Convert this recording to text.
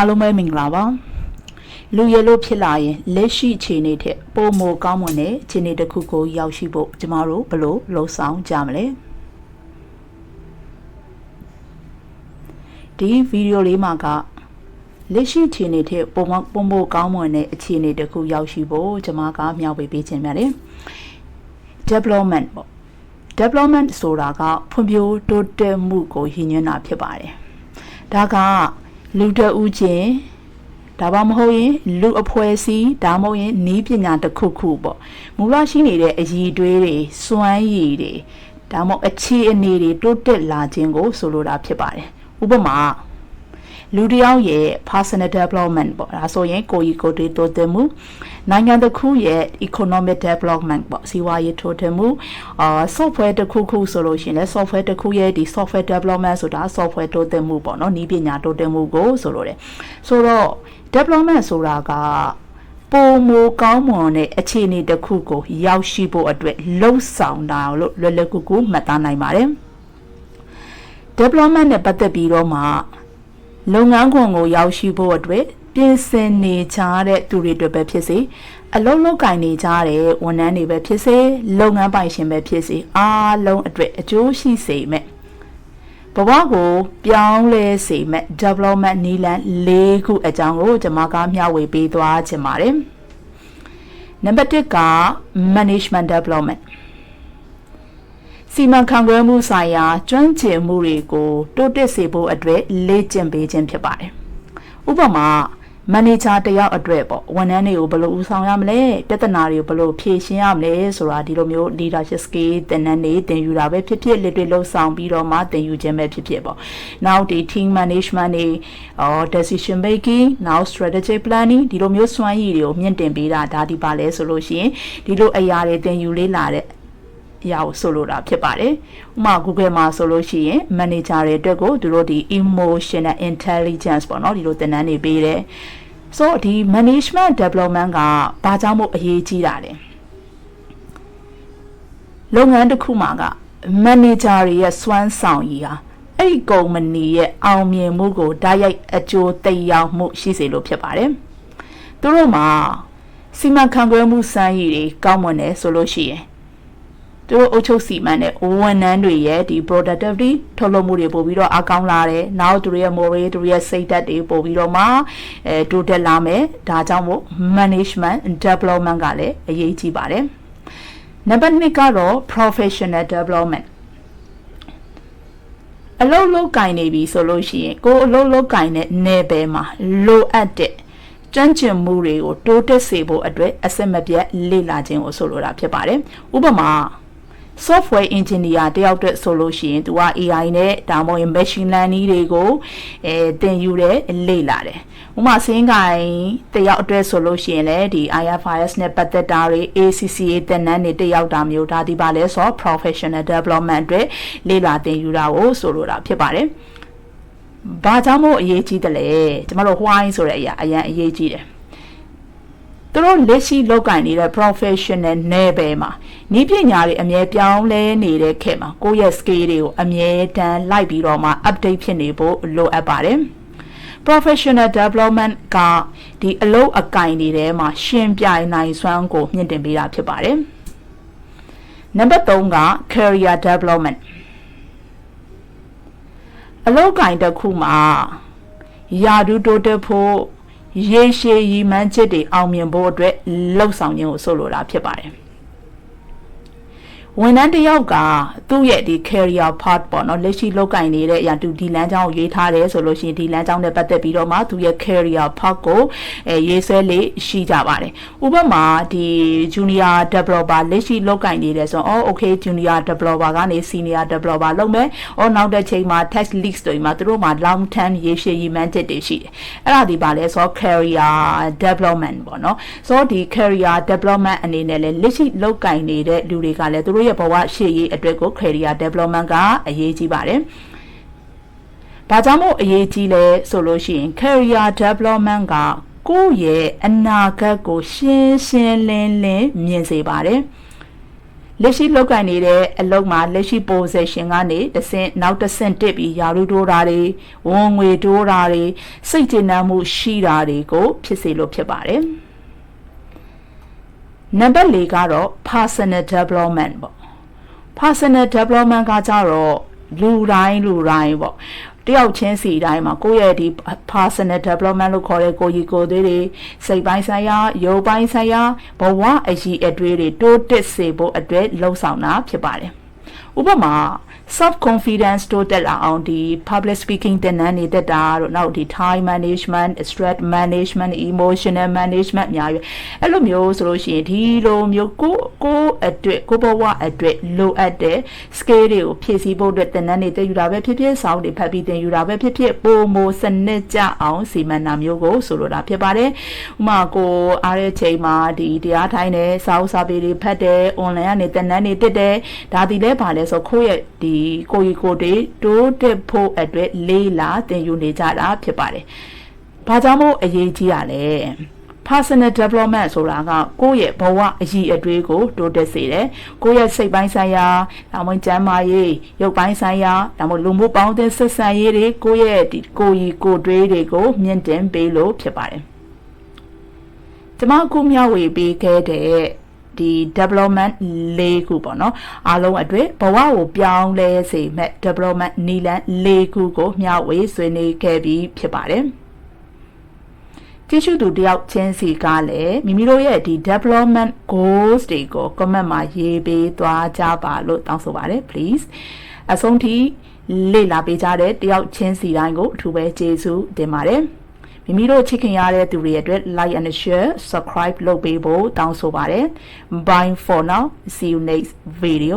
အားလုံးပဲမင်္ဂလာပါလူရလို့ဖြစ်လာရင်လက်ရှိအခြေအနေထက်ပိုမိုကောင်းမွန်တဲ့အခြေအနေတစ်ခုကိုရောက်ရှိဖို့ကျမတို့ဘယ်လိုလှုံ့ဆော်ကြမလဲဒီဗီဒီယိုလေးမှာကလက်ရှိအခြေအနေထက်ပုံမပုံမိုကောင်းမွန်တဲ့အခြေအနေတစ်ခုရောက်ရှိဖို့ကျမကမျှဝေပေးခြင်းများတယ် development ပေါ့ development ဆိုတာကဖွံ့ဖြိုးတိုးတက်မှုကိုရည်ညွှန်းတာဖြစ်ပါတယ်ဒါက လူတဦးချင်းဒါမှမဟုတ်ရင်လူအဖွဲ့အစည်းဒါမှမဟုတ်ရင်နီးပညာတစ်ခုခုပေါ့မူလရှိနေတဲ့အည်တွေးတွေစွမ်းရည်တွေဒါမှမဟုတ်အခြေအနေတွေတိုးတက်လာခြင်းကိုဆိုလိုတာဖြစ်ပါတယ်ဥပမာ လူတစ်ယောက်ရဲ့ personal development ပေါ့ဒါဆိုရင်ကိုယ်ကြီးကိုယ်တွေတိုးတက်မှုနိုင်ငံတစ်ခုရဲ့ economic development ပေါ့စီးပွားရေးတိုးတက်မှုအာ software တစ်ခုခုဆိုလို့ရှိရင်လည်း software တစ်ခုရဲ့ဒီ software development ဆိုတာ software တိုးတက်မှုပေါ့နော်ဤပညာတိုးတက်မှုကိုဆိုလိုတယ်ဆိုတော့ development ဆိုတာကပုံမူကောင်းမွန်တဲ့အခြေအနေတစ်ခုကို ရောက်ရှိဖို့အတွက်လှုပ်ဆောင်တာလို့လွယ်လွယ်ကူကူမှတ်သားနိုင်ပါတယ် development နဲ့ပတ်သက်ပြီးတော့မှ လုပ်ငန်းခွင်ကိုရောက်ရှိဖို့အတွက်ပြင်ဆင်နေကြတဲ့သူတွေတွေပဲဖြစ်စေအလုံးလုံးကင်နေကြတဲ့ဝန်ထမ်းတွေပဲဖြစ်စေလုပ်ငန်းပိုင်ရှင်ပဲဖြစ်စေအားလုံးအတွက်အကျိုးရှိစေမဲ့ဘဝကိုပြောင်းလဲစေမဲ့ development နည်းလမ်း၄ခုအကြောင်းကိုကျွန်မကမျှဝေပေးသွားချင်ပါတယ်နံပါတ်1က management development စီမံခန့်ခွဲမှုဆိုင်ရာကျွမ်းကျင်မှုတွေကိုတိုးတက်စေဖို့အတွက်လေ့ကျင့်ပေးခြင်းဖြစ်ပါတယ်။ဥပမာမန်နေဂျာတယောက်အတွက်ပေါ့ဝန်ထမ်းတွေကိုဘယ်လိုဦးဆောင်ရမလဲပြဿနာတွေကိုဘယ်လိုဖြေရှင်းရမလဲဆိုတာဒီလိုမျိုး leadership skill သင်တန်းတွေသင်ယူတာပဲဖြစ်ဖြစ်လက်တွေ့လှုပ်ဆောင်ပြီးတော့မှသင်ယူခြင်းပဲဖြစ်ဖြစ်ပေါ့နောက်ဒီ team management တွေ or decision making now strategic planning ဒီလိုမျိုးစွမ်းရည်တွေကိုမြင့်တင်ပေးတာဒါဒီပါလဲဆိုလို့ရှိရင်ဒီလိုအရာတွေသင်ယူလေးလာတဲ့ အရာကိုဆိုလိုတာဖြစ်ပါတယ်။ဥပမာ Google မှာဆိုလို့ရှိရင် manager တွေအတွက်ကိုသူတို့ဒီ emotional intelligence ပေါ့နော်ဒီလိုသင်တန်းတွေပေးတယ်။ဆိုတော့ဒီ management development ကဘာကြောင့်မို့အရေးကြီးတာလဲ။လုပ်ငန်းတစ်ခုမှာက manager တွေရဲ့စွမ်းဆောင်ရည်ဟာအဲ့ဒီကုမ္ပဏီရဲ့အောင်မြင်မှုကိုဓာတ်ရိုက်အကျိုးသက်ရောက်မှုရှိစေလို့ဖြစ်ပါတယ်။သူတို့မှာစီမံခန့်ခွဲမှုစမ်းရည်တွေကောင်းမွန်တယ်ဆိုလို့ရှိရင် သူတို့အုပ်ချုပ်စီမံတဲ့ဝန်ထမ်းတွေရဲ့ဒီ productivity ထုတ်လုပ်မှုတွေပို့ပြီးတော့အကောင်းလာတယ်။နောက်သူတွေရဲ့ moral သူတွေရဲ့စိတ်ဓာတ်တွေပို့ပြီးတော့မှအဲတိုးတက်လာမယ်။ဒါကြောင့်မို့ management development ကလည်းအရေးကြီးပါတယ်။နံပါတ်2ကတော့ professional development အလုံးလုံးကင်နေပြီဆိုလို့ရှိရင်ကိုယ်အလုံးလုံးကင်တဲ့နယ်ပယ်မှာလိုအပ်တဲ့ကျွမ်းကျင်မှုတွေကိုတိုးတက်စေဖို့အတွက်အစစ်မပြတ်လေ့လာခြင်းကိုဆိုလိုတာဖြစ်ပါတယ်။ဥပမာ software engineer တယောက်တည်းဆိုလို့ရှိရင်သူက AI နဲ့ဒါမှမဟုတ် machine learning တွေကိုအဲသင်ယူတယ်လေ့လာတယ်ဥမာစင်းကိုင်တယောက်အတွက်ဆိုလို့ရှိရင်လည်းဒီ IFRS နဲ့ပတ်သက်တာတွေ ACCA သင်တန်းတွေတယောက်တာမျိုးဒါဒီပါလဲဆို professional development အတွက်လေ့လာသင်ယူတာကိုဆိုလိုတာဖြစ်ပါတယ်ဘာကြောင့်မို့အရေးကြီးတယ်လဲကျမတို့ why ဆိုတဲ့အရာအရင်အရေးကြီးတယ် သူတို့လက်ရှိလောက်ကင်နေတဲ့ professional နယ်ပယ်မှာဤပညာတွေအမြဲပြောင်းလဲနေတဲ့ခေတ်မှာကိုယ့်ရဲ့ skill တွေကိုအမြဲတမ်းလိုက်ပြီးတော့မှ update ဖြစ်နေဖို့လိုအပ်ပါတယ် professional development ကဒီအလုပ်အကင်တွေထဲမှာရှင်ပြိုင်နိုင်စွမ်းကိုမြင့်တင်ပေးတာဖြစ်ပါတယ်နံပါတ်3က career development အလုပ်ကင်တစ်ခုမှာယာဒူတိုးတက်ဖို့ ရေရှည်ရည်မှန်းချက်တွေအောင်မြင်ဖို့အတွက်လှုပ်ဆောင်ခြင်းကိုဆိုလိုတာဖြစ်ပါတယ် ဝန်ထမ်းတစ်ယောက်ကသူ့ရဲ့ဒီ career path ပေါ့နော်လက်ရှိလောက်ကင်နေတဲ့အရာသူဒီလမ်းကြောင်းကိုရွေးထားတယ်ဆိုလို့ရှိရင်ဒီလမ်းကြောင်းနဲ့ပတ်သက်ပြီးတော့မှသူ့ရဲ့ career path ကိုအဲရေးဆွဲလေးရှိကြပါတယ်ဥပမာဒီ junior developer လက်ရှိလောက်ကင်နေတယ်ဆိုတော့ okay junior developer ကနေ senior developer လုပ်မယ်။အော်နောက်တဲ့ချိန်မှာ test leaks တွေမှာသူတို့မှာ long term ရေရှည်ရည်မှန်းချက်တွေရှိတယ်။အဲ့ဒါဒီပါလဲဆိုတော့ career development ပေါ့နော်။ဆိုတော့ဒီ career development အနေနဲ့လည်းလက်ရှိလောက်ကင်နေတဲ့လူတွေကလည်းသူတို့ရဲ့ဘဝရှေ့ရေးအတွက်ကို career development ကအရေးကြီးပါတယ်။ဘာကြောင့်မို့အရေးကြီးလဲဆိုလို့ရှိရင် career development ကကိုယ့်ရဲ့အနာဂတ်ကို ရှင်းရှင်းလင်းလင်းမြင်စေပါတယ်လက်ရှိလောက်ကင်နေတဲ့အလုပ်မှာလက်ရှိ position ကနေတစ်ဆင့်နောက်တစ်ဆင့်တက်ပြီးယာရုတိုးတာတွေဝန်ငွေတိုးတာတွေစိတ်ကျေနပ်မှုရှိတာတွေကို ဖြစ်စေလို့ဖြစ်ပါတယ်နံပါတ်၄ကတော့ personal development ပေါ့ personal development ကကြတော့လူတိုင်းလူတိုင်းပေါ့တယောက်ချင်းစီတိုင်းမှာကိုယ့်ရဲ့ဒီ personal development လို့ခေါ်တဲ့ကိုယ်ကြီးကိုယ်သေးတွေစိတ်ပိုင်းဆိုင်ရာရုပ်ပိုင်းဆိုင်ရာဘဝအရေးအတွေ့တွေတိုးတက်စေဖို့အတွက်လှုံ့ဆော်တာဖြစ်ပါတယ် ဥပမာ self confidence တိုးတက်လာအောင်ဒီ public speaking သင်တန်းတွေတက်တာတို့နောက်ဒီ time management stress management emotional management များရွယ်အဲ့လိုမျိုးဆိုလို့ရှိရင်ဒီလိုမျိုးကိုကိုအတွက်ကိုဘဝအတွက်လိုအပ်တဲ့ skill တွေကိုဖြည့်ဆည်းဖို့အတွက်သင်တန်းတွေတက်ယူတာပဲဖြစ်ဖြစ်စောင်းတွေဖတ်ပြီးသင်ယူတာပဲဖြစ်ဖြစ်ပုံမစနစ်ကြအောင်စီမံတာမျိုးကိုဆိုလိုတာဖြစ်ပါတယ်ဥမာကိုအားတဲ့ချိန်မှာဒီတရားထိုင်တယ်စာအုပ်စာပေတွေဖတ်တယ် online ကနေသင်တန်းတွေတက်တယ်ဒါဒီလဲပါလဲဆိုခိုးရဲ့ဒီကိုကြီးကိုတွေတိုးတက်ဖို့အတွက်လေးလာသင်ယူနေကြတာဖြစ်ပါတယ်။ဘာကြောင့်မို့အရေးကြီးရလဲ။ personal development ဆိုတာကကိုယ့်ရဲ့ဘဝအရေးအတွေ့ကိုတိုးတက်စေတယ်။ကိုယ့်ရဲ့စိတ်ပိုင်းဆိုင်ရာဒါမှမဟုတ်ကျန်းမာရေးရုပ်ပိုင်းဆိုင်ရာဒါမှမဟုတ်လူမှုပေါင်းတဲ့ဆက်ဆံရေးတွေကိုယ့်ရဲ့ဒီကိုယ်ကြီးကိုယ်တွေးတွေကိုမြင့်တင်ပေးလို့ဖြစ်ပါတယ်။ကျွန်မအခုမျှဝေပေးခဲ့တဲ့ ဒီ development ၄ခုပေါ့နော်အားလုံးအတွက်ဘဝကိုပြောင်းလဲစေမဲ့ development နီလန်၄ခုကိုမျှဝေဆွေးနွေးခဲ့ပြီးဖြစ်ပါတယ်ကြည့်ရှုသူတယောက်ချင်းစီကလည်းမိမိတို့ရဲ့ဒီ development goals တွေကို comment မှာရေးပေးသွားကြပါလို့တောင်းဆိုပါတယ် please အဆုံးထိလေ့လာပေးကြတဲ့တယောက်ချင်းစီတိုင်းကိုအထူးပဲကျေးဇူးတင်ပါတယ် မိမိတို့ချစ်ခင်ရတဲ့သူတွေအတွက် like and share subscribe လုပ်ပေးဖို့တောင်းဆိုပါတယ် bye for now see you next video